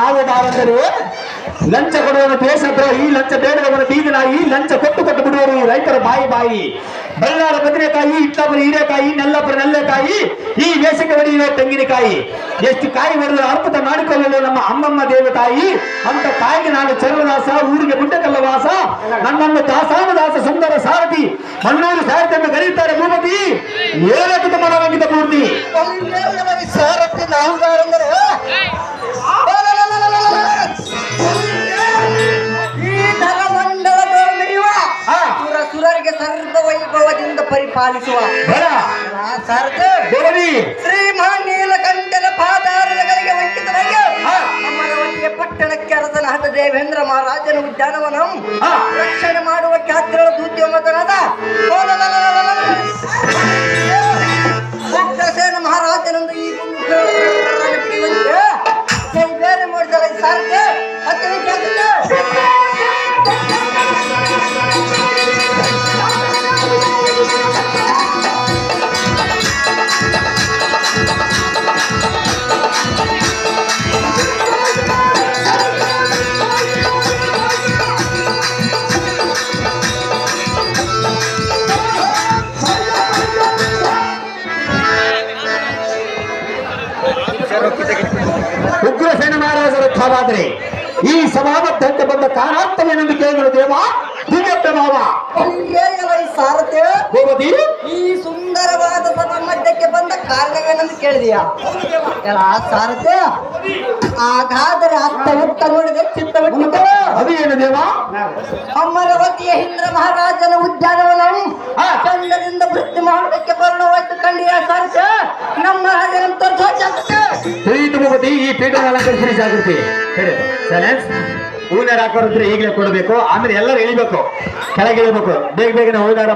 ನಾವು ಬಾರಂದರು ಲಂಚ ಕೊಡುವವನ ದೇಶದ್ರೋಹಿ ಲಂಚ ಬೇಡದವನ ಈ ಲಂಚ ಕೊಟ್ಟು ಕೊಟ್ಟು ಬಿಡುವರು ರೈತರ ಬಾಯಿ ಬಾಯಿ. ಬಳ್ಳಾರ ಬದನೆಕಾಯಿ ಇಟ್ಲಾಪುರ ಹೀರೆಕಾಯಿ ನೆಲ್ಲಾಪುರ ನೆಲ್ಲೆಕಾಯಿ, ಈ ವೇಷಕ್ಕೆ ಹೊಡೆಯುವ ತೆಂಗಿನಕಾಯಿ. ಎಷ್ಟು ಕಾಯಿ ಹೊಡೆದು ಅರ್ಪಿತ ಮಾಡಿಕೊಳ್ಳಲು ನಮ್ಮ ಅಮ್ಮಮ್ಮ ದೇವತಾಯಿ, ಅಂತ ತಾಯಿಗೆ ನಾನು ಚರ್ಮದಾಸ, ಊರಿಗೆ ಗುಡ್ಡಕಲ್ಲ ವಾಸ, ನನ್ನನ್ನು ದಾಸಾನ ದಾಸ ಸುಂದರ ಸಾರಥಿ, ಮಣ್ಣೂರು ಸಾರಥಿ ಎಂದು ಕರೆಯುತ್ತಾರೆ ಭೂಮತಿ ಏಳಕ್ಕೆ ಪರಿಪಾಲಿಸುವ. ಶ್ರೀಮಾನ್ ನೀಲಕಂಠನ ಪಾದಾರಗಳಿಗೆ ವಂಕಿತರಾಗಿ ಪಟ್ಟಣಕ್ಕೆ ಅರಸನ ಅರಸನಾದ ದೇವೇಂದ್ರ ಮಹಾರಾಜನ ಉದ್ಯಾನವನಂ. ರಕ್ಷಣೆ ಮಾಡುವ ಖ್ಯಾತಿಗಳ ದೂತ್ಯೋಮತನಾದ ಉಗ್ರಸೇನ ಮಹಾರಾಜನೊಂದು ಈ ಬೇರೆ ಮಾಡಿದಲ್ಲ ಈ ಸಾರಿಗೆ ಉಗ್ರಸೇನ ಮಹಾರಾಜರ ಥಾವಾದರೆ ಈ ಸಮಾವತ್ತಂತೆ ಬಂದ ಕಾರಣಾರ್ಥವೇನೆಂದು ಕೇಳಿದರು ದೇವ ದಿವ್ಯ ಪ್ರಭಾವ ಹೇಗಲ್ಲ ಈ ಸಾರಥಿ ಭೂಪತಿ ಈ ಸುಂದರವಾದ ಮಧ್ಯಕ್ಕೆ ಬಂದ ಕಾರಣವೇನೆಂದು ಕೇಳಿದೀಯಾ. ಸಾರಥ್ಯ ಸಾರಥಿ ಹಾಗಾದರೆ ಅತ್ತ ಉತ್ತ ನೋಡಿದೆ. ಚಿತ್ತ ಅದು ಏನು ದೇವ? ಅಮರವತಿಯ ಹಿಂದ್ರ ಮಹಾರಾಜನ ಉದ್ಯಾನವನವು. ಚಂದದಿಂದ ವೃತ್ತಿ ಮಾಡೋದಕ್ಕೆ ಬರಣವಾಯ್ತು ತಿಳಿಯಿತು ಭೂಪತಿ ಈ ಪೀಠದ ಅಲಂಕರಿಸಿ ಜಾಗೃತಿ. ಹೇಳಿ. ಸೈಲೆನ್ಸ್ ಹೂವಿನ ಹಾಕೋರಿದ್ರೆ ಈಗಲೇ ಕೊಡಬೇಕು. ಆಮೇಲೆ ಎಲ್ಲರೂ ಇಳಿಬೇಕು. ಕೆಳಗೆ ಇಳಿಬೇಕು. ಬೇಗ ಬೇಗನೆ ಹೂವಿನಾರ